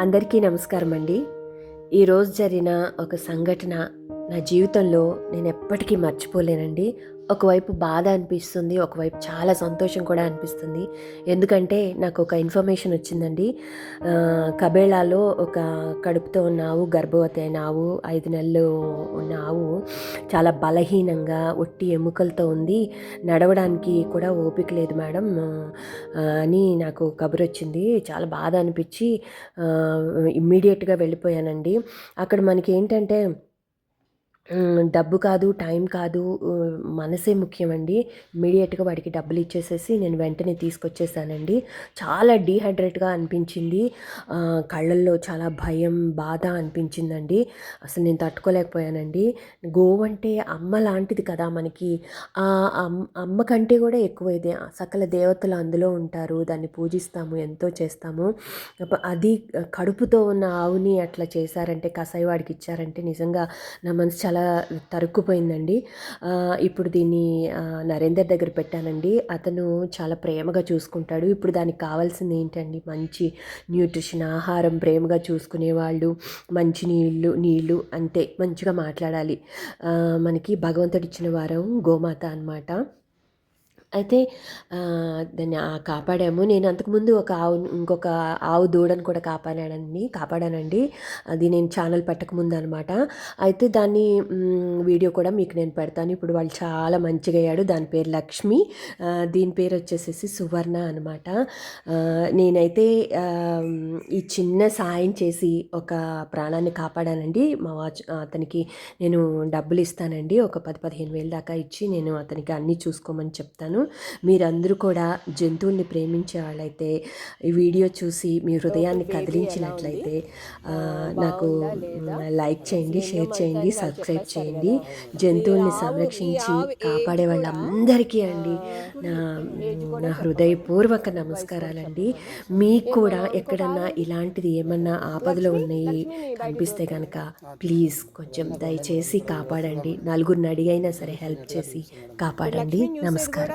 అందరికీ నమస్కారం అండి ఈరోజు జరిగిన ఒక సంఘటన నా జీవితంలో నేను ఎప్పటికీ మర్చిపోలేనండి. ఒకవైపు బాధ అనిపిస్తుంది ఒకవైపు చాలా సంతోషం కూడా అనిపిస్తుంది. ఎందుకంటే నాకు ఒక ఇన్ఫర్మేషన్ వచ్చిందండి. కబేళాలో ఒక కడుపుతో ఉన్న ఆవు గర్భవతి అయిన ఆవు ఐదు నెలలు ఉన్న ఆవు చాలా బలహీనంగా ఒట్టి ఎముకలతో ఉంది. నడవడానికి కూడా ఓపిక లేదు మేడం. అని నాకు కబురు వచ్చింది. చాలా బాధ అనిపించి ఇమ్మీడియట్గా వెళ్ళిపోయానండి. అక్కడ మనకి ఏంటంటే డబ్బు కాదు టైం కాదు మనసే ముఖ్యమండి. ఇమీడియట్గా వాడికి డబ్బులు ఇచ్చేసేసి నేను వెంటనే తీసుకొచ్చేసానండి. చాలా డీహైడ్రేట్గా అనిపించింది. కళ్ళల్లో చాలా భయం బాధ అనిపించిందండి. అసలు నేను తట్టుకోలేకపోయానండి. గోవంటే అమ్మ లాంటిది కదా మనకి. ఆ అమ్- అమ్మ కంటే కూడా ఎక్కువ ఇది సకల దేవతలు అందులో ఉంటారు. దాన్ని పూజిస్తాము ఎంతో చేస్తాము. అది కడుపుతో ఉన్న ఆవుని అట్లా చేశారంటే కసాయి వాడికి ఇచ్చారంటే నిజంగా నా మనసు చాలా చాలా తరుక్కుపోయిందండి. ఇప్పుడు దీన్ని నరేందర్ దగ్గర పెట్టానండి. అతను చాలా ప్రేమగా చూసుకుంటాడు. ఇప్పుడు దానికి కావాల్సింది ఏంటండి? మంచి న్యూట్రిషన్ ఆహారం ప్రేమగా చూసుకునేవాళ్ళు మంచి నీళ్ళు నీళ్ళు అంతే మంచిగా మాట్లాడాలి. మనకి భగవంతుడిచ్చిన వారం గోమాత అన్నమాట. అయితే దాన్ని కాపాడాము. నేను అంతకుముందు ఒక ఆవు ఇంకొక ఆవు దూడను కూడా కాపాడానండి కాపాడానండి. అది నేను ఛానల్ పెట్టకముందు అనమాట అయితే దాన్ని వీడియో కూడా మీకు నేను పెడతాను. ఇప్పుడు వాళ్ళు చాలా మంచిగా అయ్యాడు. దాని పేరు లక్ష్మి. దీని పేరు వచ్చేసేసి సువర్ణ అనమాట. నేనైతే ఈ చిన్న సాయం చేసి ఒక ప్రాణాన్ని కాపాడానండి. మా వాచ్ అతనికి నేను డబ్బులు ఇస్తానండి. ఒక పది పదిహేను వేలు దాకా ఇచ్చి నేను అతనికి అన్నీ చూసుకోమని చెప్తాను. మీరందరూ కూడా జంతువుల్ని ప్రేమించే వాళ్ళైతే ఈ వీడియో చూసి మీ హృదయాన్ని కదిలించినట్లయితే నాకు లైక్ చేయండి షేర్ చేయండి సబ్స్క్రైబ్ చేయండి. జంతువుల్ని సంరక్షించి కాపాడే వాళ్ళందరికీ అండి. నా నా హృదయపూర్వక నమస్కారాలండి. మీకు కూడా ఎక్కడన్నా ఇలాంటిది ఏమన్నా ఆపదలో ఉన్నాయి కనిపిస్తే కనుక ప్లీజ్ కొంచెం దయచేసి కాపాడండి. నలుగురిని అడిగైనా సరే హెల్ప్ చేసి కాపాడండి. నమస్కారం.